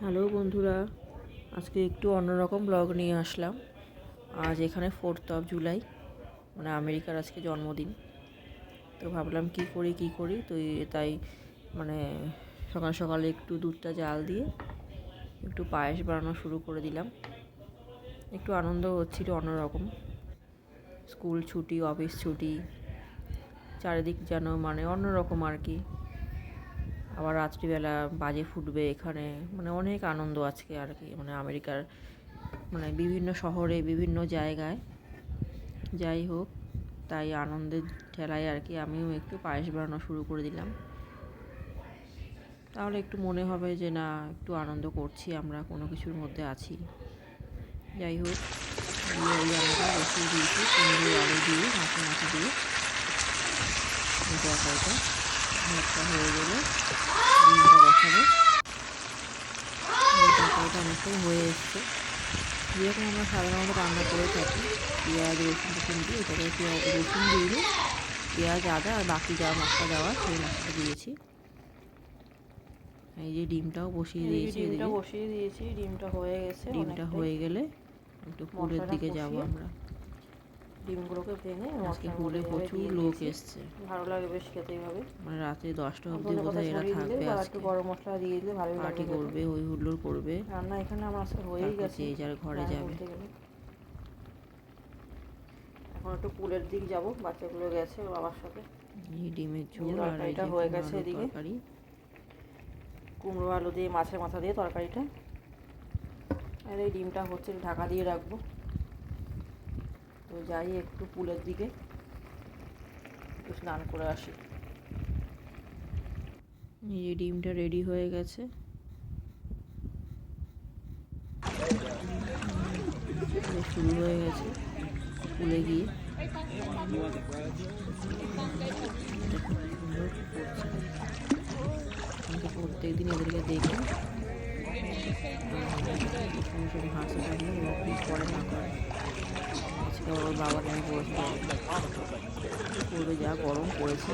Hello বন্ধুরা, আজকে একটু অন্যরকম ব্লগ নিয়ে আসলাম। আজ এখানে ফোর্থ অফ জুলাই মানে আমেরিকার আজকে জন্মদিন। তো ভাবলাম কি করি কি করি? তো তাই মানে সকাল সকালে একটু দুধটা জাল দিয়ে একটু পায়েস বানানো শুরু করে দিলাম। একটু আনন্দ হচ্ছিল অন্যরকম। স্কুল ছুটি, অফিস ছুটি, চারিদিক যেন মানে অন্যরকম আর কি। আবার রাত্রিবেলা বাজে ফুটবে এখানে। মানে অনেক আনন্দ আজকে আর কি মানে আমেরিকার মানে বিভিন্ন শহরে, বিভিন্ন জায়গায়। যাই হোক, তাই আনন্দের ঠেলায় আর কি আমিও একটু পায়েস বানানো শুরু করে দিলাম। তাহলে একটু মনে হবে যে না, একটু আনন্দ করছি আমরা, কোনো কিছুর মধ্যে আছি। যাই হোক দিয়েছি আলু দিয়ে মাছে মাছে দিয়ে। ভাতটা হয়ে গেলে। ডিমটা বসাবো তরকারিটা অনেকটাই হয়ে এসছে। যেরকম আমরা সাধারণত রান্না করে থাকি পেঁয়াজ রসুন টসুন দিয়ে এটাকে পেঁয়াজ রসুন দিয়ে পেঁয়াজ আদা আর বাকি যা মশলা দেওয়া সেই মশলা দিয়েছি। এই যে ডিমটাও বসিয়ে দিয়েছি ডিমটা বসিয়ে দিয়েছি ডিমটা হয়ে গেছে ডিমটা হয়ে গেলে একটু মশলাটা দিকে যাব আমরা। ডিমগুলোকে ভেঙে আজকে মশলার প্রচুর লোক। এসছে। ভালো লাগে বেশ খেতে এইভাবে। মানে রাতে দশটা অবধি বোধহয় এরা থাকবে আজকে। একটু গরম মশলা দিয়ে দিলে ভালোই পার্টি করবে হই হুল্লোড় করবে। রান্না এখানে আমার আজকে হয়েই গেছে। যে যার ঘরে যাবে। এখন একটু পুলের দিক যাব বাচ্চাগুলো গেছে বাবার সাথে। এই ডিমের ঝোল আর এই যে হয়ে গেছে এদিকে। কুমড়ো আলু দিয়ে মাছের মাথা দিয়ে তরকারিটা। আর এই ডিমটা হচ্ছে ঢাকা দিয়ে রাখব। যাই একটু পুলের দিকে। একটু স্নান করে আসি। এই যে ডিমটা রেডি হয়ে গেছে। শুরু হয়ে গেছে ফুলে গিয়ে। এটা খুব সুন্দর করছে। আমাকে প্রত্যেক দিন এদেরকে দেখি। হাসি থাকলে করে না করে ওর বাবাকে আমি করবে যা গরম পড়েছে।